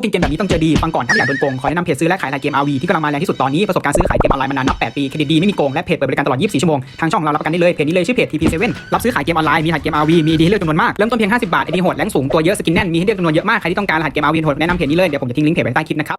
กกินเกมแบบนี้ต้องเจอดีฟังก่อนถ้าไม่อยากโดนโกงขอแนะนำเพจซื้อและขายรายเกม RV ที่กำลังมาแรงที่สุดตอนนี้ประสบการณ์ซื้อขายเกมออนไลน์มานานนับ 8 ปีเครดิตดีไม่มีโกงและเพจเปิดบริการตลอด 24 ชั่วโมงทางช่องเรารับประกันได้เลยเพจนี้เลยชื่อเพจ TP7 รับซื้อขายเกมออนไลน์มีหัสเกม RV มีดีให้เลือกจำนวนมากเริ่มต้นเพียง 50 บาทไอดีโหดแรงสูงตัวเยอะสกินแน่นมีให้เลือกจำนวนเยอะมากใครที่ต้องการรหัสเกม RV โหดแนะนำเพจนี้เลยเดี๋ยวผมจะทิ้งลิงก์เพจไว้ใต้คลิปนะครับ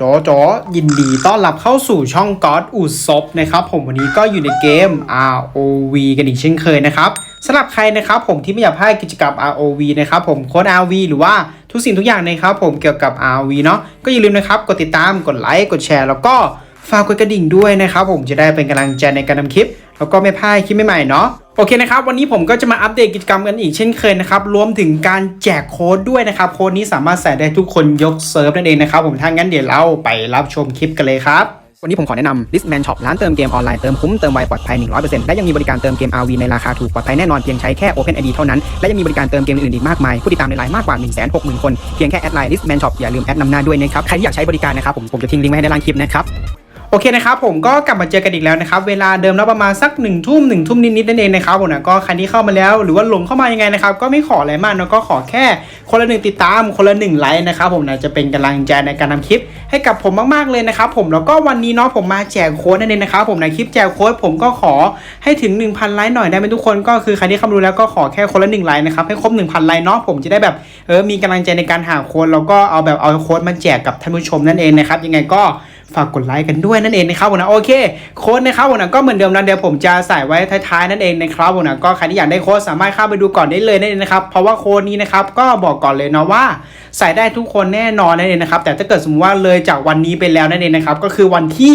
จอจอยินดีต้อนรับเข้าสู่ช่อง God อุศบนะครับผมวันนี้ก็อยู่ในเกม ROV กันอีกเช่นเคยนะครับสำหรับใครนะครับผมที่ไม่อยากพลาดกิจกรรม ROV นะครับผมโค้ด RV หรือว่าทุกสิ่งทุกอย่างนะครับผมเกี่ยวกับ ROV เนาะก็อย่าลืมนะครับกดติดตามกดไลค์กดแชร์แล้วก็ ฝากกดกระดิ่งด้วยนะครับผมจะได้เป็นกำลังใจในการทำคลิป แล้วก็ไม่พลาดคลิปใหม่ๆเนาะโอเคนะครับ วันนี้ผมก็จะมาอัปเดตกิจกรรมกันอีกเช่นเคยนะครับ รวมถึงการแจกโค้ดด้วยนะครับ โค้ดนี้สามารถใส่ได้ทุกคนยกเซิร์ฟนั่นเองนะครับ ผมถ้างั้นเดี๋ยวเราไปรับชมคลิปกันเลยครับ วันนี้ผมขอแนะนำ Listman Shop ร้านเติมเกมออนไลน์ เติมคุ้ม เติมไวปลอดภัย 100%และยังมีบริการเติมเกม RV ในราคาถูกปลอดภัยแน่นอนเพียงใช้แค่ Open ID เท่านั้น และยังมีบริการเติมเกมอื่นอีกมากมาย ผู้ติดตามในไลน์มากกว่า 160,000 คน เพียงแค่แอดไลน์ Listman Shop อย่าลืมแอดนำหน้าด้วยนะครับ ใครที่อยากใช้บริการนะครับผมผมจะทิ้งลิงก์ไว้ให้ในล่างคลิปนะครับ โอเคนะครับผมก็กลับมาเจอกันอีกแล้วนะครับ เวลาเดิมแล้วประมาณสักหนึ่งทุ่มหนึ่งทุ่มนิดๆนั่นเองนะครับผมนะก็ใครที่เข้ามาแล้วหรือว่าหลงเข้ามายังไงนะครับ ก็ไม่ขออะไรมากนะก็ขอแค่คนละหนึ่งติดตามคนละหนึ่งไลค์นะครับผมนะจะเป็นกำลังใจในการทำคลิป ให้กับผมมากๆเลยนะครับผมแล้วก็วันนี้เนาะผมมาแจกโค้ดนั่นเองนะครับผมในคลิปแจกโค้ดผมก็ขอให้ถึง 1,000 ไลค์หน่อยได้ไหมทุกคนก็คือใครที่เข้ามาดูแล้วก็ขอแค่คนละหนึ่งไลค์นะครับให้ครบ1,000ไลค์เนาะผมจะได้แบบเออมีกำลังใจในการหาโค้ดแล้วก็เอาแบบเอาโค้ดมาแจกกับท่านผู้ชมนั่นเองนะครับยังไงก็ ฝากกดไลค์กันด้วยนั่นเองนะครับผมนะโอเคโค้ดนะครับผมนะก็เหมือนเดิมนะเดี๋ยวผมจะใส่ไว้ท้ายๆนั่นเองนะครับผมนะก็ใครที่อยากได้โค้ดสามารถเข้าไปดูก่อนได้เลยนั่นเองนะครับเพราะว่าโค้ดนี้นะครับก็บอกก่อนเลยเนาะว่าใส่ได้ทุกคนแน่นอนนั่นเองนะครับแต่ถ้าเกิดสมมติว่าเลยจากวันนี้ไปแล้วนั่นเองนะครับก็คือวันที่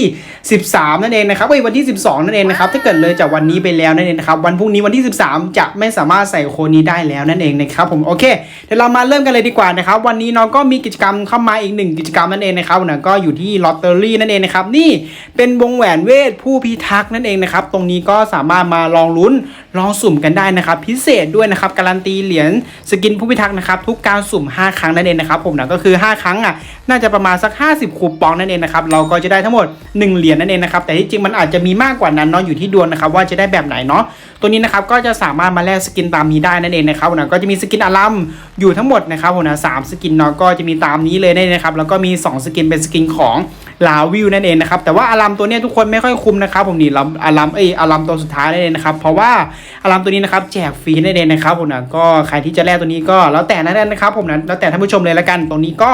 13 นั่นเองนะครับเอ้ยวันที่ 12 นั่นเองนะครับถ้าเกิดเลยจากวันนี้ไปแล้วนั่นเองนะครับวันพรุ่งนี้วันที่ 13 จะไม่สามารถใส่โค้ดนี้ได้แล้วนั่นเองนะครับผมโอเคเดี๋ยวเรามาเริ่มกันเลยดีกว่านะครับวันนี้น้องก็มีกิจกรรมเข้ามาอีกหนึ่งกิจกรรมนั่นเองนะครับนะก็อยู่ที่ลอตเตอรี่นั่นเองนะครับนี่เป็นวงแหวนเวทผู้พิทักษ์นั่นเองนะครับตรงนี้ก็สามารถมาลองลุ้นลองสุ่มกันได้นะครับพิเศษด้วยนะครับการันตีเหรียญสกินผู้พิทักษ์นะครับทุกการสุ่ม 5 ครั้งนั่นเองนะครับผมนะก็คือ 5 ครั้งอะน่าจะประมาณสัก 50 คูปองนั่นเองนะครับเราก็จะได้ทั้งหมด 1 เหรียญนั่นเองนะครับแต่ที่จริงมันอาจจะมีมากกว่านั้นเนาะอยู่ที่ดวงนะครับว่าจะได้แบบไหนเนาะตัวนี้นะครับก็จะสามารถมาแลกสกินตามนี้ได้นั่นเองนะครับผมนะก็จะมีสกินอารัมอยู่ทั้งหมดนะครับผมนะสามสกินเนาะก็จะมีตามนี้เลยนะครับแล้วก็มี 2 สกินเป็นสกินของ ลาวิวนั่นเองนะครับแต่ว่าอารัมตัวนี้ทุกคนไม่ค่อยคุ้มนะครับผมนี่อารัมเอออารัมตัวสุดท้ายนั่นเองนะครับเพราะว่าอารัมตัวนี้นะครับแจกฟรีนั่นเองนะครับผมนะก็ใครที่จะแลกตัวนี้ก็แล้วแต่นั่นเองนะครับผมนะแล้วแต่ท่านผู้ชมเลยละกันตรงนี้ก็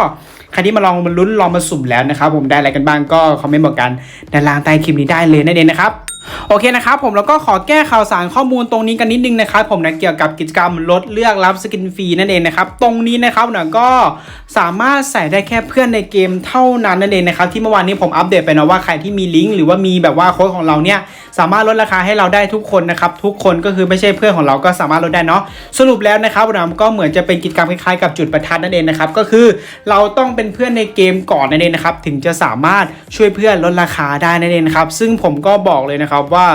ใครที่มาลองมาลุ้นลองมาสุ่มแล้วนะครับผมได้อะไรกันบ้างก็คอมเมนต์บอกกันด้านล่างใต้คลิปนี้ได้เลยนั่นเองนะครับ โอเคนะครับผมแล้วก็ขอแก้ข่าวสารข้อมูลตรงนี้กันนิดนึงนะครับผมนะเกี่ยวกับกิจกรรมลดเลือกรับสกินฟรีนั่นเองนะครับตรงนี้นะครับนะก็สามารถใส่ได้แค่เพื่อนในเกมเท่านั้นนั่นเองนะครับที่เมื่อวานนี้ผมอัปเดตไปนะว่าใครที่มีลิงก์หรือว่ามีแบบว่าโค้ดของเราเนี่ย สามารถลดราคาให้เราได้ทุกคนนะครับทุกคนก็คือไม่ใช่เพื่อนของเราก็สามารถลดได้เนาะสรุปแล้วนะครับผมก็เหมือนจะเป็นกิจกรรมคล้ายๆกับจุดประทัดนั่นเองนะครับก็คือเราต้องเป็นเพื่อนในเกมก่อนนั่นเองนะครับถึงจะสามารถช่วยเพื่อนลดราคาได้นั่นเองครับซึ่งผมก็บอกเลยนะครับว่า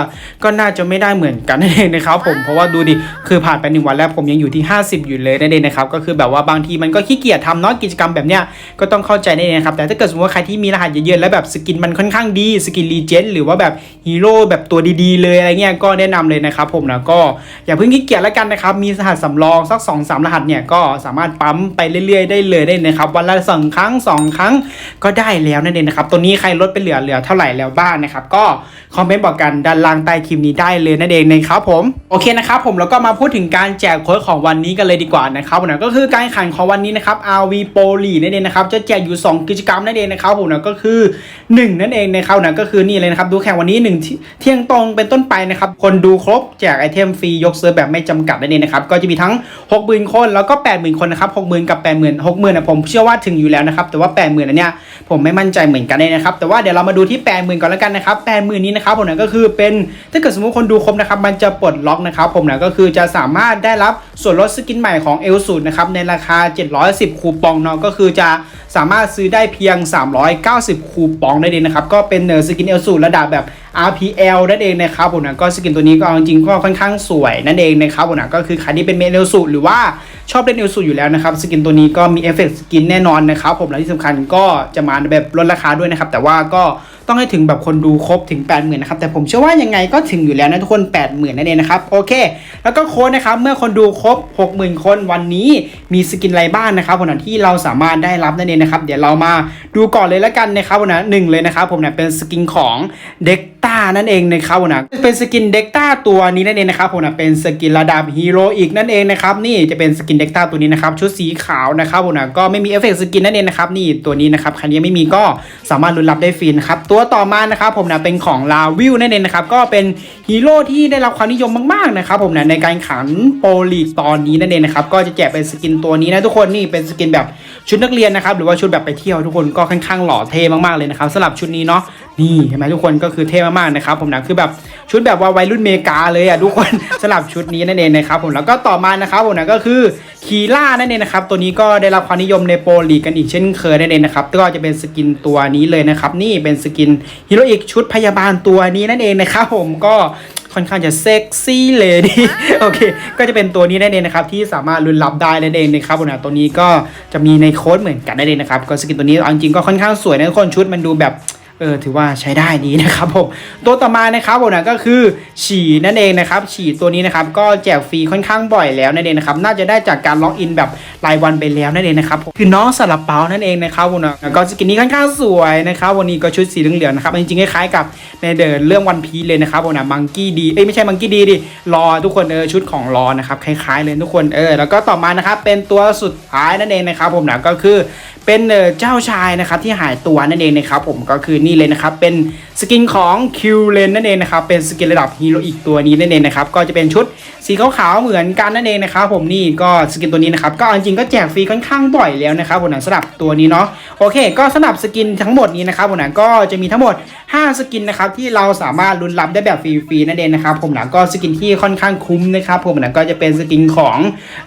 ก็น่าจะไม่ได้เหมือนกันนั่นเองนะครับผมเพราะว่าดูดิคือผ่านไปหนึ่งวันแล้วผมยังอยู่ที่ 50 อยู่เลยนั่นเองนะครับก็คือแบบว่าบางทีมันก็ขี้เกียจทำเนาะกิจกรรมแบบเนี้ยก็ต้องเข้าใจนั่นเองครับแต่ถ้าเกิดสมมติว่าใครที่มีรหัสเยอะๆแล้วแบบสกินมันค่อนข้างดีสกินรีเจนหรือว่าแบบฮีโร่แบบตัวดีๆ เลยอะไรเงี้ยก็แนะนำเลยนะครับผมนะก็อย่าเพิ่งขี้เกียจแล้วกันนะครับมีรหัสสำรองสัก2อสรหัสเนี่ยก็สามารถปั๊มไปเรื่อยๆ ได้เลยได้นะครับวันละสองครั้งสองครั้งก็ได้แล้วนั่นเองนะครับตัวนี้ใครลดไปเหลือเหลือเท่าไหร่แล้วบ้างนะครับก็คอมเมนต์บอกกันด้านล่างใต้คลิปนี้ได้เลยนั่นเองนะครับผมโอเคนะครับผมแล้วก็มาพูดถึงการแจกโค้ดของวันนี้กันเลยดีกว่านะครับผมนะก็คือการแข่งขันของวันนี้นะครับ RV p o l y นั่นเองนะครับจะแจกอยู่ 2 กิจกรรมนั่นเองนะครับผมนะก็คือ 1 นั่นเองนะครับนะก็คือนี่เลยนะครับดูแข่งวันนี้1เที่ยงตรงเป็นต้นไปนะครับ คนดูครบแจกไอเทมฟรียกเซิร์ฟแบบไม่จำกัดนั่นเองนะครับ ก็จะมีทั้ง 60,000 คนแล้วก็ 80,000 คนนะครับ 60,000 กับ 80,000 60,000นะผมเชื่อว่าถึงอยู่แล้วนะครับ แต่ว่า 80,000อันเนี้ยผมไม่มั่นใจเหมือนกันเลยนะครับ แต่ว่าเดี๋ยวเรามาดูที่ 80,000 ก่อนแล้วกันนะครับ 80,000 นี้นะครับผมนะก็คือเป็นถ้าเกิดสมมติคนดูครบนะครับมันจะปลดล็อกนะครับผมนะก็คือจะสามารถได้รับส่วนลดสกินใหม่ของเอลสูนะครับในราคา 710 คูปองเนาะก็คือจะ สามารถซื้อได้เพียง 390 คูปองได้เองนะครับ ก็เป็นเนอร์สกินเอลสูระดับแบบ RPL นั่นเองนะครับผมนะก็สกินตัวนี้ก็จริงๆก็ค่อนข้างสวยนั่นเองนะครับผมนะก็คือใครที่เป็นเมเอลสูหรือว่าชอบเล่นเอลสูอยู่แล้วนะครับสกินตัวนี้ก็มีเอฟเฟกต์สกินแน่นอนนะครับผมและที่สำคัญก็จะมาแบบลดราคาด้วยนะครับแต่ว่าก็ ต้องให้ถึงแบบคนดูครบถึง 8 0,000นะครับแต่ผมเชื่อว่ายังไงก็ถึงอยู่แล้วนะทุกคน 80,000นั่นเองนะครับโอเค แล้วก็โค้ดนะครับเมื่อคนดูครบ 60,000 คนวันนี้มีสกินอะไรบ้างนะครับผมนะที่เราสามารถได้รับนั่นเองนะครับเดี๋ยวเรามาดูก่อนเลยแล้วกันนะครับผมนะหนึ่งเลยนะครับผมนะเป็นสกินของเด็กต้านั่นเองนะครับผมนะเป็นสกินเด็กต้าตัวนี้นั่นเองนะครับผมนะเป็นสกินระดับฮีโร่อีกนั่นเองนะครับนี่จะเป็นสกินเด็กต้าตัวนี้นะครับชุดสีขาวนะครับผมนะก็ไม่มีเอฟเฟกต์สกินนั่นเองนะครับนี่ตัวนี้นะครับใครยังไม่มีก็สามารถลุ้นรับได้ฟรีนะครับตัวต่อมานะครับผมนะเป็นของลาวิลนั่นเองนะครับก็เป็นฮีโร่ที่ได้รับความนิยมมากๆนะครับผมนะในการขันโปรลีกตอนนี้นั่นเองนะครับก็จะแจกเป็นสกินตัวนี้นะทุกคนนี่เป็นสกินแบบชุดนักเรียนนะครับหรือว่าชุดแบบไปเที่ยวทุกคนก็ค่อนข้างหล่อเท่มากๆเลยนะครับสำหรับชุดนี้เนาะ นี่เห็นไหมทุกคนก็คือเท่มากๆนะครับผมนะคือแบบชุดแบบว่าวัยรุ่นเมกาเลยอะทุกคนสำหรับชุดนี้นั่นเองนะครับผมแล้วก็ต่อมานะครับผมนะก็คือคีล่านั่นเองนะครับตัวนี้ก็ได้รับความนิยมในโปรลีกกันอีกเช่นเคยนั่นเองนะครับก็จะเป็นสกินตัวนี้เลยนะครับนี่เป็นสกินฮีโร่อีกชุดพยาบาลตัวนี้นั่นเองนะครับผมก็ค่อนข้างจะเซ็กซี่เลยดีโอเค ก็จะเป็นตัวนี้นั่นเองนะครับ ที่สามารถลุ้นรับได้นั่นเองนะครับผมนะตัวนี้ก็จะมีในโค้ดเหมือนกันนั่นเองนะครับ ก็สกินตัวนี้เอาจริงๆก็ค่อนข้างสวยนะทุกคนชุดมันดูแบบ เออถือว่าใช้ได้ดีนะครับผมตัวต่อมานะครับผมนะก็คือฉี่นั่นเองนะครับฉี่ตัวนี้นะครับก็แจกฟรีค่อนข้างบ่อยแล้วนั่นเองนะครับน่าจะได้จากการล็อกอินแบบรายวันไปแล้วนั่นเองนะครับคือน้องสลับเปานั่นเองนะครับผมนะแล้วก็สกินนี้ค่อนข้างสวยนะครับวันนี้ก็ชุดสีเหลืองๆนะครับจริงๆคล้ายๆกับในเดินเรื่องวันพีเลยนะครับผมนะมังกี้ดีเอ้ยไม่ใช่มังกี้ดีดิรอทุกคนเออชุดของรอนะครับคล้ายๆเลยทุกคนเออแล้วก็ต่อมานะครับเป็นตัวสุดท้ายนั่นเองนะครับผมนะก็คือ เป็นเจ้าชายนะครับที่หายตัวนั่นเองนะครับผมก็คือนี่เลยนะครับเป็นสกินของคิวเลนนั่นเองนะครับเป็นสกินระดับฮีโร่อีกตัวนี้นั่นเองนะครับก็จะเป็นชุดสีขาวๆเหมือนกันนั่นเองนะครับผมนี่ก็สกินตัวนี้นะครับก็จริงๆก็แจกฟรีค่อนข้างบ่อยแล้วนะครับผมนะสำหรับตัวนี้เนาะโอเค ก็สำหรับสกินทั้งหมดนี้นะครับผมนะก็จะมีทั้งหมด 5 สกินนะครับที่เราสามารถลุ้นรับได้แบบฟรีๆนั่นเองนะครับผมนะก็สกินที่ค่อนข้างคุ้มนะครับผมนะก็จะเป็นสกินของ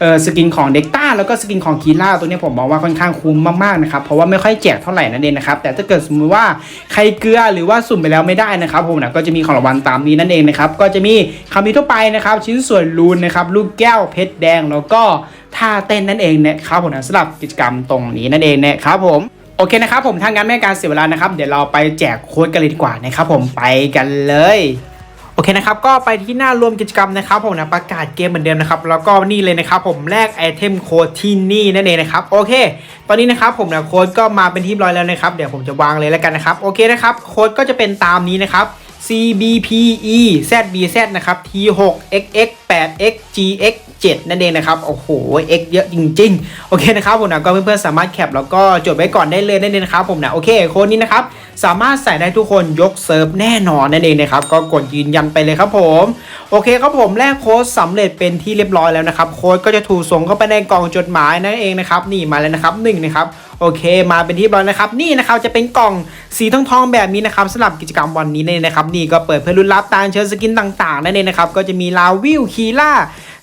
เอ่อสกินของเด็กต้าแล้วก็สกินของคีล่าตัวนี้ผมมองว่าค่อนข้างคุ้มมากๆนะครับเพราะว่าไม่ค่อยแจกเท่าไหร่นั่นเองนะครับแต่ถ้าเกิดสมมติว่าใครเกลือหรือว่าสุ่มไปแล้วไม่ได้นะครับผมนะก็จะมีของรางวัลตามนี้นั่นเองนะครับก็จะมีคำพิทั่วไปนะครับชิ้นส่วนรูนนะครับลูกแก้วเพชรแดงแล้วก็ท่าเต้นนั่นเองนะครับผมนะสำหรับกิจกรรมตรงนี้นั่นเองนะครับผม โอเคนะครับผมถ้างั้นไม่การเสียเวลานะครับ เดี๋ยวเราไปแจกโค้ดกันเลยดีกว่านะครับผมไปกันเลยโอเคนะครับก็ไปที่หน้ารวมกิจกรรมนะครับผมนะประกาศเกมเหมือนเดิมนะครับแล้วก็นี่เลยนะครับผมแลกไอเทมโค้ดที่นี่นั่นเองนะครับโอเค ตอนนี้นะครับผมนะโค้ดก็มาเป็นที่ร้อยแล้วนะครับเดี๋ยวผมจะวางเลยแล้วกันนะครับโอเคนะครับโค้ดก็จะเป็นตามนี้นะครับ CBPE ZBZ นะครับ T6XX 8X GX 7 นั่นเองนะครับโอ้โห X เยอะจริง ๆ โอเคนะครับผมนะก็เพื่อนๆสามารถแคปแล้วก็จดไว้ก่อนได้เลยนั่นเองนะครับผมนะโอเคโค้ดนี้นะครับสามารถใส่ได้ทุกคนยกเซิร์ฟแน่นอนนั่นเองนะครับก็กดยืนยันไปเลยครับผมโอเคครับผมแลกโค้ดสำเร็จเป็นที่เรียบร้อยแล้วนะครับโค้ดก็จะถูกส่งเข้าไปในกล่องจดหมายนั่นเองนะครับนี่มาแล้วนะครับหนึ่งนะครับโอเค มาเป็นที่เรียบร้อยนะครับนี่นะครับจะเป็นกล่องสีทองๆแบบนี้นะครับสำหรับกิจกรรมวันนี้นั่นเองนะครับนี่ก็เปิดเพื่อรุ่นรับตามเชิญสกินต่างๆนั่นเองนะครับก็จะมีลาวิลคีล่า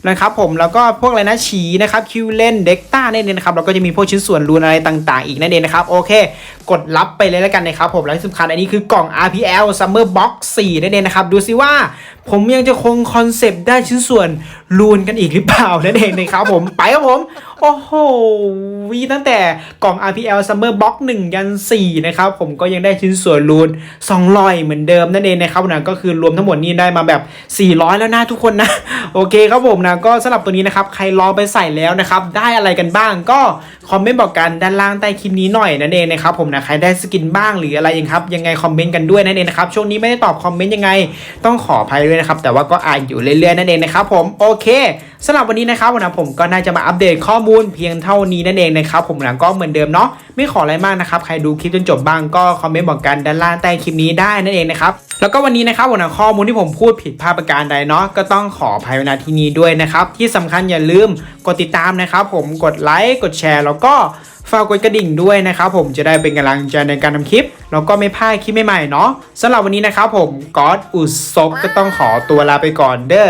นะครับผมแล้วก็พวกอะไรนะฉีนะครับคิวเลนเด็กต้าเนี่ยนะครับเราก็จะมีพวกชิ้นส่วนรูนอะไรต่างๆ อีกนั่นเองนะครับโอเค กดรับไปเลยแล้วกันนะครับผมและที่สำคัญอันนี้คือกล่อง RPL Summer Box 4นั่นเองนะครับดูซิว่า ผมยังจะคงคอนเซปต์ได้ชิ้นส่วน รูนกันอีกหรือเปล่านั่นเองนะครับผม ไปครับผม โอ้โหวีตั้งแต่กล่อง RPL Summer Box 1 ยัน 4 นะครับ ผมก็ยังได้ชิ้นส่วนรูน2ลอยเหมือนเดิมนั่นเองนะครับนะก็คือรวมทั้งหมดนี้ได้มาแบบ 400 แล้วนะทุกคนนะ โอเคครับผมนะ ก็สำหรับตัวนี้นะครับ ใครลองไปใส่แล้วนะครับ ได้อะไรกันบ้าง ก็คอมเมนต์บอกกันด้านล่างใต้คลิปนี้หน่อยนั่นเองนะครับผมนะใครได้สกินบ้างหรืออะไรยังครับ ยังไงคอมเมนต์กันด้วยนั่นเองนะครับช่วงนี้ไม่ได้ตอบคอมเมนต์ยังไง ต้องขออภัยด้วยนะครับแต่ว่าก็อ่านอยู่เรื่อยๆนั่นเองนะครับผมโอเคสำหรับวันนี้นะครับวันนะผมก็น่าจะมาอัปเดตข้อมูลเพียงเท่านี้นั่นเองนะครับผมนะก็เหมือนเดิมเนาะไม่ขออะไรมากนะครับใครดูคลิปจนจบบ้างก็คอมเมนต์บอกกันด้านล่างใต้คลิปนี้ได้นั่นเองนะครับแล้วก็วันนี้นะครับวันนะข้อมูลที่ผมพูดผิดพลาดประการใดเนาะก็ต้องขออภัยไว้ณที่นี้ด้วยนะครับที่สำคัญอย่าลืมกดติดตามนะครับผมกดไลค์กดแชร์แล้วก็ฝากกดกระดิ่งด้วยนะครับผมจะได้เป็นกำลังใจในการทำคลิป แล้วก็ไม่พลาดคลิปใหม่ๆเนาะสำหรับวันนี้นะครับผมก๊อตอุศบก็ต้องขอตัวลาไปก่อนเด้อ